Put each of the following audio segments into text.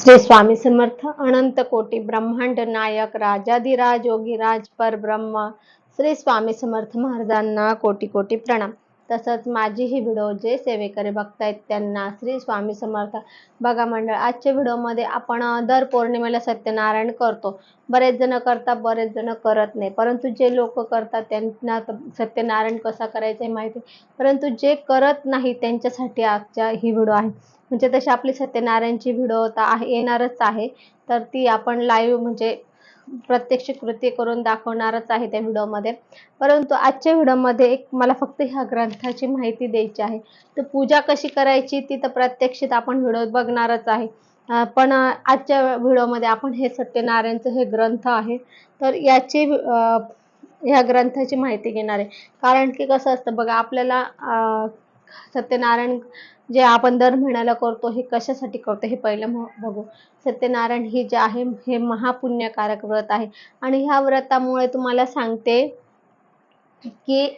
श्री स्वामी समर्थ अनंत कोटी ब्रह्मांड नायक राजाधिराज योगीराज परब्रह्म श्री स्वामी समर्थ महाराजांना कोटी कोटी प्रणाम. तसंच माझी ही व्हिडिओ जे सेवेकरी बघतायत त्यांना श्री स्वामी समर्थ. बघा मंडळ आजच्या व्हिडिओमध्ये आपण दर पौर्णिमेला सत्यनारायण करतो. बरेच जण करतात बरेच जण करत नाही. परंतु जे लोक करतात त्यांना सत्यनारायण कसा करायचं हे माहिती परंतु जे करत नाही त्यांच्यासाठी आजच्या ही व्हिडिओ आहे. म्हणजे तशी आपली सत्यनारायणची व्हिडिओ तर आहे येणारच आहे तर ती आपण लाईव्ह म्हणजे प्रत्यक्ष कृती करून दाखवणारच आहे त्या व्हिडिओमध्ये परंतु आजच्या व्हिडिओमध्ये एक मला फक्त ह्या ग्रंथाची माहिती द्यायची आहे. तर पूजा कशी करायची ती तर प्रत्यक्षित आपण व्हिडिओ बघणारच आहे. पण आजच्या व्हिडिओमध्ये आपण हे सत्यनारायणचं हे ग्रंथ आहे तर याची ह्या ग्रंथाची माहिती घेणार आहे. कारण की कसं असतं बघा आपल्याला सत्यनारायण जे आपण दर महिन्याला करतो हे कशासाठी करतो हे पहिलं बघू. सत्यनारायण ही जे आहे हे महापुण्यकारक व्रत आहे. आणि ह्या व्रतामुळे तुम्हाला सांगते की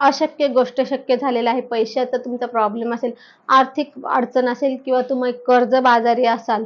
अशक्य गोष्ट शक्य झालेलं आहे. पैशाचा तुमचा प्रॉब्लेम असेल आर्थिक अडचण असेल किंवा तुम्ही कर्ज बाजारी असाल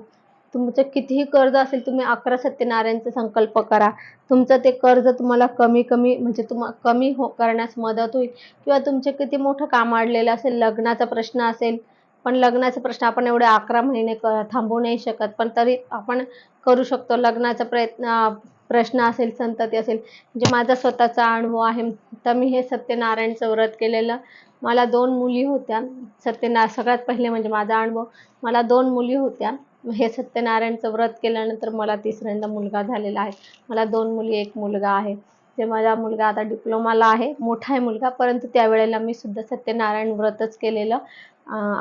तुमचं कितीही कर्ज असेल तुम्ही अकरा सत्यनारायणचा संकल्प करा. तुमचं ते कर्ज तुम्हाला कमी कमी म्हणजे तुम्हा कमी हो करण्यास मदत होईल. किंवा तुमचे किती मोठं काम अडलेलं असेल लग्नाचा प्रश्न असेल पण लग्नाचा प्रश्न आपण एवढे अकरा महिने क- थांबवू नाही शकत. पण तरी आपण करू शकतो. लग्नाचा प्रयत्न प्रश्न असेल संतती असेल म्हणजे माझा स्वतःचा अनुभव आहे. तर मी हे सत्यनारायणचं व्रत केलेलं. मला दोन मुली होत्या. सत्यना सगळ्यात पहिले म्हणजे माझा अनुभव. मला दोन मुली होत्या. हे सत्यनारायणचं व्रत केल्यानंतर मला तिसऱ्यांदा मुलगा झालेला आहे. मला दोन मुली एक मुलगा आहे. ते माझा मुलगा आता डिप्लोमाला आहे मोठा आहे मुलगा परंतु त्यावेळेला मी सुद्धा सत्यनारायण व्रतच केलेलं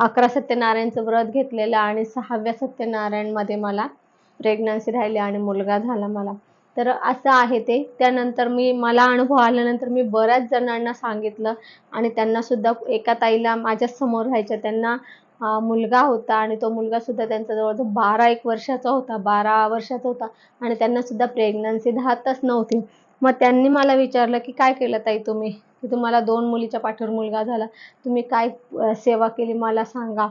अकरा सत्यनारायणचं व्रत घेतलेलं आणि सहाव्या सत्यनारायणमध्ये मला प्रेग्नन्सी राहिली आणि मुलगा झाला मला. तर असं आहे ते. त्यानंतर मी मला अनुभव आल्यानंतर मी बऱ्याच जणांना सांगितलं आणि त्यांना सुद्धा एका ताईला माझ्यासमोर राहायच्या त्यांना मुलगा होता आणि तो मुलगा सुद्धा त्यांचा जवळजवळ बारा एक वर्षाचा होता बारा वर्षाचा होता आणि त्यांना सुद्धा प्रेग्नन्सी राहतच नव्हती. मग त्यांनी मला विचारलं की काय केलं ताई तुम्ही? की तुम्हाला दोन मुलीच्या पाठीवर मुलगा झाला. तुम्ही काय सेवा केली मला सांगा.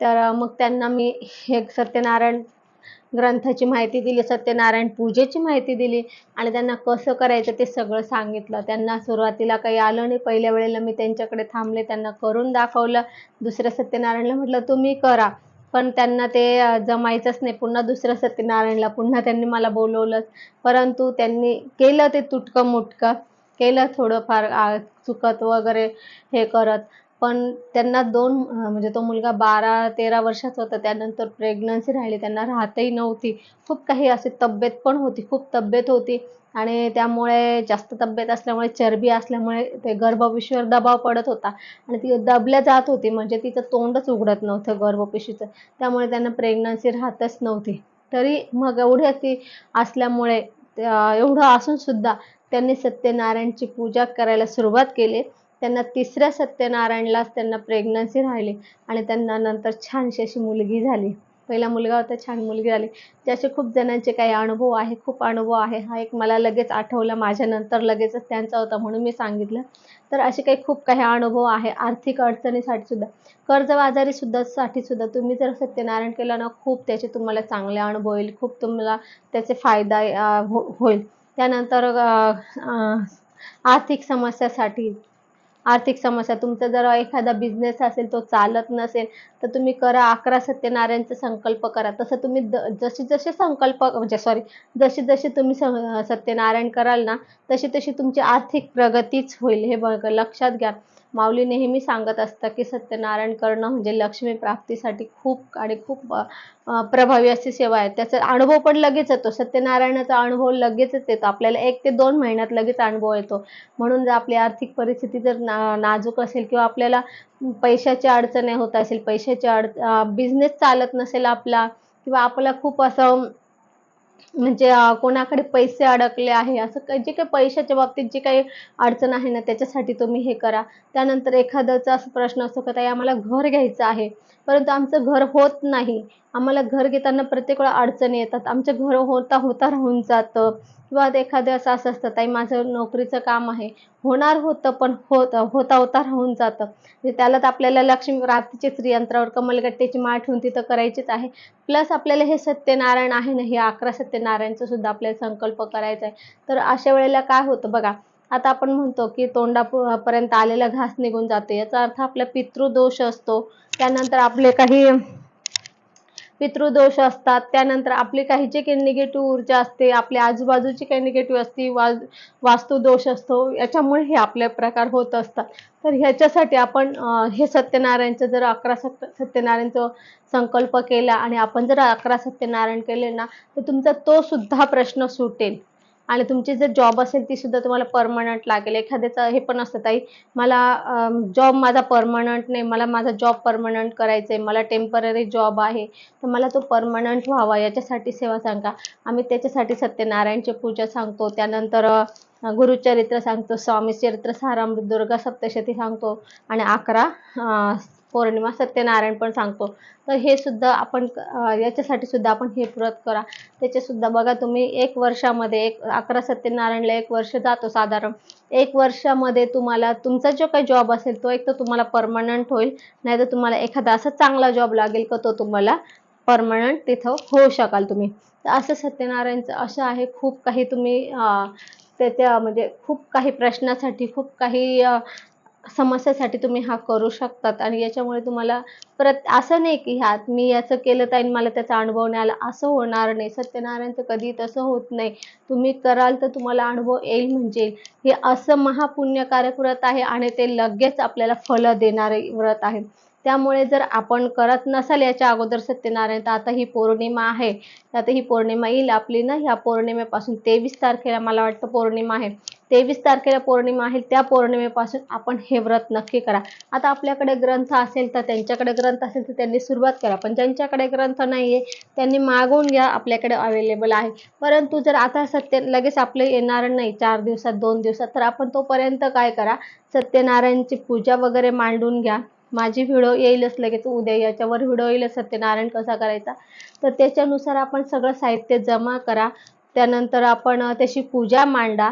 तर मग त्यांना मी हे सत्यनारायण ग्रंथाची माहिती दिली सत्यनारायण पूजेची माहिती दिली आणि त्यांना कसं करायचं ते सगळं सांगितलं. त्यांना सुरुवातीला काही आलं नाही. पहिल्या वेळेला मी त्यांच्याकडे थांबले त्यांना करून दाखवलं. दुसऱ्या सत्यनारायणला म्हटलं तुम्ही करा. पण त्यांना ते जमायचंच नाही. पुन्हा दुसऱ्या सत्यनारायणला पुन्हा त्यांनी मला बोलवलं परंतु त्यांनी केलं ते तुटकं मुटकं केलं थोडंफार चुकत वगैरे हे करत. पण त्यांना दोन म्हणजे तो मुलगा बारा तेरा वर्षाचा होता त्यानंतर प्रेग्नन्सी राहिली त्यांना राहतही नव्हती. खूप काही अशी तब्येत पण होती खूप तब्येत होती. आणि त्यामुळे जास्त तब्येत असल्यामुळे चरबी असल्यामुळे ते गर्भपिशीवर दबाव पडत होता. आणि ती दबल्या जात होती म्हणजे तिचं तोंडच उघडत नव्हतं गर्भपिशीचं. त्यामुळे त्यांना प्रेग्नन्सी राहतच नव्हती. तरी मग एवढ्या ती असल्यामुळे एवढं असून सुद्धा त्यांनी सत्यनारायणची पूजा करायला सुरुवात केली. त्यांना तिसऱ्या सत्यनारायणलाच त्यांना प्रेग्नन्सी राहिली आणि त्यांना नंतर छानशी अशी मुलगी झाली. पहिला मुलगा होता छान मुलगी झाली. त्याचे खूप जणांचे काही अनुभव आहे खूप अनुभव आहे. हा एक मला लगेच आठवला माझ्यानंतर लगेचच त्यांचा होता म्हणून मी सांगितलं. तर असे काही खूप काही अनुभव आहे आर्थिक अडचणीसाठी सुद्धा. कर्जबाजारी सुद्धा साठी सुद्धा तुम्ही जर सत्यनारायण केला ना खूप त्याचे तुम्हाला चांगले अनुभव येईल खूप तुम्हाला त्याचे फायदा हो- होईल. त्यानंतर आर्थिक समस्यासाठी आर्थिक समस्या तुमचा जर एखादा बिझनेस असेल तो चालत नसेल तर तुम्ही करा अकरा सत्यनारायणचा संकल्प करा. तसं तुम्ही जशी जसे जसे संकल्प म्हणजे सॉरी जसे जसे तुम्ही सत्यनारायण कराल ना तशी तशी तुमची आर्थिक प्रगतीच होईल. हे बघ लक्षात घ्या. माऊली नेहमी सांगत असतं की सत्यनारायण करणं म्हणजे लक्ष्मी प्राप्तीसाठी खूप आणि खूप प्रभावी अशी सेवा आहे. त्याचा अनुभव पण लगेच येतो. सत्यनारायणाचा अनुभव लगेचच येतो. आपल्याला एक ते दोन महिन्यात लगेच अनुभव येतो. म्हणून जर आपली आर्थिक परिस्थिती जर ना नाजूक असेल किंवा आपल्याला पैशाची अडचण होत असेल पैशाची अड बिझनेस चालत नसेल आपला किंवा आपल्याला खूप असं म्हणजे कोणाकडे पैसे अडकले आहे असं काही जे काही पैशाच्या बाबतीत जे काही अडचण आहे ना त्याच्यासाठी तुम्ही हे करा. त्यानंतर एखाद्याचा असा प्रश्न असतो का ताई आम्हाला घर घ्यायचं आहे. परंतु आमचं घर होत नाही. आम्हाला घर घेताना प्रत्येक वेळा अडचणी येतात. आमचं घर होता होता राहून जातं. किंवा एखादं असं असं असतं ताई माझं नोकरीचं काम आहे. होणार होतं पण होत होता होता राहून जातं. म्हणजे त्याला तर आपल्याला लक्ष्मी रात्रीचे श्रीयंत्रावर कमलगट्ट्याची माळ ठेवून तिथं करायचीच आहे. प्लस आपल्याला हे सत्यनारायण आहे ना हे अकरा सत्यनारायणचं सुद्धा आपल्याला संकल्प करायचा आहे. तर अशा वेळेला काय होतं बघा आता आपण म्हणतो की तोंडापर्यंत आलेला घास निघून जातो. याचा अर्थ आपला पितृदोष असतो. त्यानंतर आपले काही पितृदोष असतात. त्यानंतर आपली काही जे काही निगेटिव्ह ऊर्जा असते आपल्या आजूबाजूची काही निगेटिव्ह असते वा वास्तुदोष असतो. याच्यामुळे हे आपले प्रकार होत असतात. तर ह्याच्यासाठी आपण हे सत्यनारायणचं जर अकरा सत्य सत्यनारायणचं संकल्प केला आणि आपण जर अकरा सत्यनारायण केले ना तर तुमचा तो सुद्धा प्रश्न सुटेल. आणि तुमची जर जॉब असेल ती सुद्धा तुम्हाला परमनंट लागेल. एखाद्याचं हे पण असतं ताई. मला जॉब माझा परमनंट नाही. मला माझा जॉब परमनंट करायचा आहे मला टेंपररी जॉब आहे. तर मला तो परमनंट व्हावा. याच्यासाठी सेवा सांगा. आम्ही त्याच्यासाठी सत्यनारायणची पूजा सांगतो. त्यानंतर गुरुचरित्र सांगतो. स्वामी चरित्र सारामृत दुर्गा सप्तशती सांगतो. आणि अकरा पौर्णिमा सत्यनारायण पण सांगतो. तर हे सुद्धा आपण याच्यासाठी सुद्धा आपण हे व्रत करा. त्याचे सुद्धा बघा तुम्ही एक वर्षामध्ये एक अकरा सत्यनारायणला एक वर्ष जातो साधारण. एक वर्षामध्ये तुम्हाला तुमचा जो काही जॉब असेल तो एक तर तुम्हाला परमनंट होईल. नाही तर तुम्हाला एखादा असा चांगला जॉब लागेल का तो तुम्हाला परमनंट तिथं होऊ शकाल तुम्ही. तर असं सत्यनारायणचं असं आहे खूप काही तुम्ही अं, त्याच्या म्हणजे खूप काही प्रश्नासाठी खूप काही समस्यासाठी तुम्ही हा करू शकतात. आणि याच्यामुळे तुम्हाला परत असं नाही की ह्यात मी याचं केलं तर आणि मला त्याचा अनुभव नाही आला. असं होणार नाही. सत्यनारायणचं कधी तसं होत नाही. तुम्ही कराल तर तुम्हाला अनुभव येईल म्हणजे. हे असं महापुण्यकारक व्रत आहे आणि ते लगेच आपल्याला फलं देणारे व्रत आहे. त्यामुळे जर आपण करत नसाल याच्या अगोदर सत्यनारायण तर आता ही पौर्णिमा आहे. आता ही पौर्णिमा येईल आपली ना? ह्या पौर्णिमेपासून तेवीस तारखेला मला वाटतं पौर्णिमा आहे. तेवीस तारखेला पौर्णिमा आहे. त्या पौर्णिमेपासून आपण हे व्रत नक्की करा. आता आपल्याकडे ग्रंथ असेल तर त्यांच्याकडे ग्रंथ असेल तर त्यांनी सुरुवात करा. पण ज्यांच्याकडे ग्रंथ नाही आहे त्यांनी मागवून घ्या आपल्याकडे अवेलेबल आहे. परंतु जर आता सत्य लगेच आपलं येणार नाही चार दिवसात दोन दिवसात तर आपण तोपर्यंत काय करा? सत्यनारायणची पूजा वगैरे मांडून घ्या. माझी व्हिडिओ येईलच लगेच उद्या याच्यावर व्हिडिओ येईलच सत्यनारायण कसा करायचा. तर त्याच्यानुसार आपण सगळं साहित्य जमा करा. त्यानंतर आपण त्याची पूजा मांडा.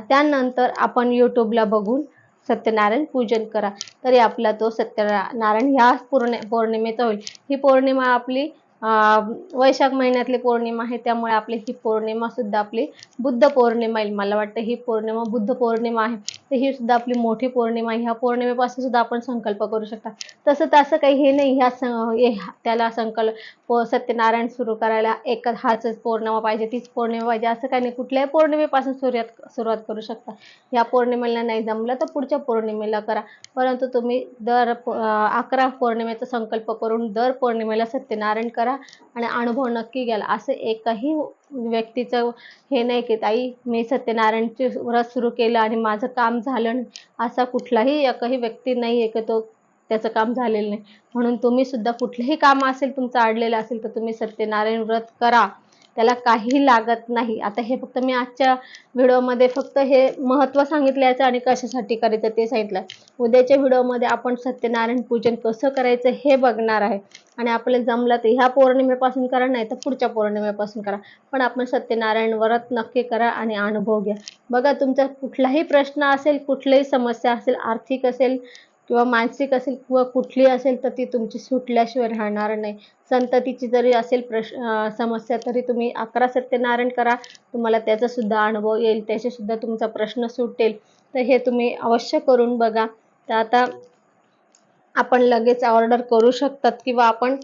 त्यानंतर आपण यूट्यूबला बघून सत्यनारायण पूजन करा. तरी आपला तो सत्यनारायण ह्या पूर्ण पौर्णिमेचा होईल. ही पौर्णिमा आपली वैशाख महिन्यातली पौर्णिमा आहे. त्यामुळे आपली ही पौर्णिमा सुद्धा आपली बुद्ध पौर्णिमा येईल. मला वाटतं ही पौर्णिमा बुद्ध पौर्णिमा आहे. तर ही सुद्धा आपली मोठी पौर्णिमा ह्या पौर्णिमेपासून सुद्धा आपण संकल्प करू शकता. तसं तसं काही हे नाही. ह्या हे- त्याला संकल्प प- सत्यनारायण सुरू करायला एक हाच पौर्णिमा पाहिजे तीच पौर्णिमा पाहिजे. असं काही नाही. कुठल्याही पौर्णिमेपासून सुरुवात सुरुवात करू शकता. या पौर्णिमेला नाही जमलं तर पुढच्या पौर्णिमेला करा. परंतु तुम्ही दर अकरा पौर्णिमेचा संकल्प करून दर पौर्णिमेला सत्यनारायण करा आणि अनुभव नक्की घ्याल. असं एकही व्यक्तीचं हे नाही की ताई मी सत्यनारायणचे व्रत सुरू केलं आणि माझं काम झालं असा कुठलाही एकही व्यक्ती नाही आहे की तो त्याचं काम झालेलं नाही. म्हणून तुम्ही सुद्धा कुठलंही काम असेल तुमचं अडलेलं असेल तर तुम्ही सत्यनारायण व्रत करा. त्याला काही लागत नाही. आता हे फक्त मी आजच्या व्हिडिओमध्ये फक्त हे महत्त्व सांगितलं याचं आणि कशासाठी करायचं ते सांगितलं. उद्याच्या व्हिडिओमध्ये आपण सत्यनारायण पूजन कसं करायचं हे बघणार आहे. आणि आपल्याला जमलं तर ह्या पौर्णिमेपासून करा नाही तर पुढच्या पौर्णिमेपासून करा. पण आपण सत्यनारायण व्रत नक्की करा आणि अनुभव घ्या. बघा तुमचा कुठलाही प्रश्न असेल कुठलीही समस्या असेल आर्थिक असेल किंवा मानसिक असेल किंवा कुठली असेल तर ती तुमची सुटल्याशिवाय राहणार नाही. संततीची जरी असेल प्रश्न समस्या तरी तुम्ही अकरा सत्यनारायण करा. तुम्हाला त्याचा सुद्धा अनुभव येईल. त्याचेसुद्धा तुमचा प्रश्न सुटेल. तर हे तुम्ही अवश्य करून बघा. तर आता आपण लगेच ऑर्डर करू शकतात किंवा आपण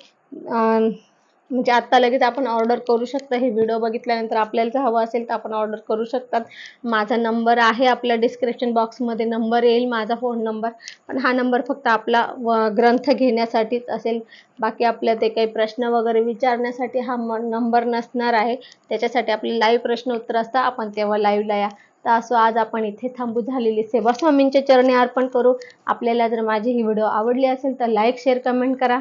म्हणजे आत्ता लगेच आपण ऑर्डर करू शकता. हे व्हिडिओ बघितल्यानंतर आपल्याला जर हवं असेल तर आपण ऑर्डर करू शकतात. माझा नंबर आहे आपल्या डिस्क्रिप्शन बॉक्समध्ये नंबर येईल माझा फोन नंबर पण हा नंबर फक्त आपला व- ग्रंथ घेण्यासाठीच असेल. बाकी आपल्या ते काही प्रश्न वगैरे विचारण्यासाठी हा नंबर नसणार आहे. त्याच्यासाठी आपले लाईव्ह प्रश्न उत्तर असतात आपण तेव्हा लाईव्हला या. तर असो आज आपण इथे थांबू. झालेली सेवा स्वामींच्या चरणी अर्पण करू. आपल्याला जर माझी ही व्हिडिओ आवडली असेल तर लाईक शेअर कमेंट करा.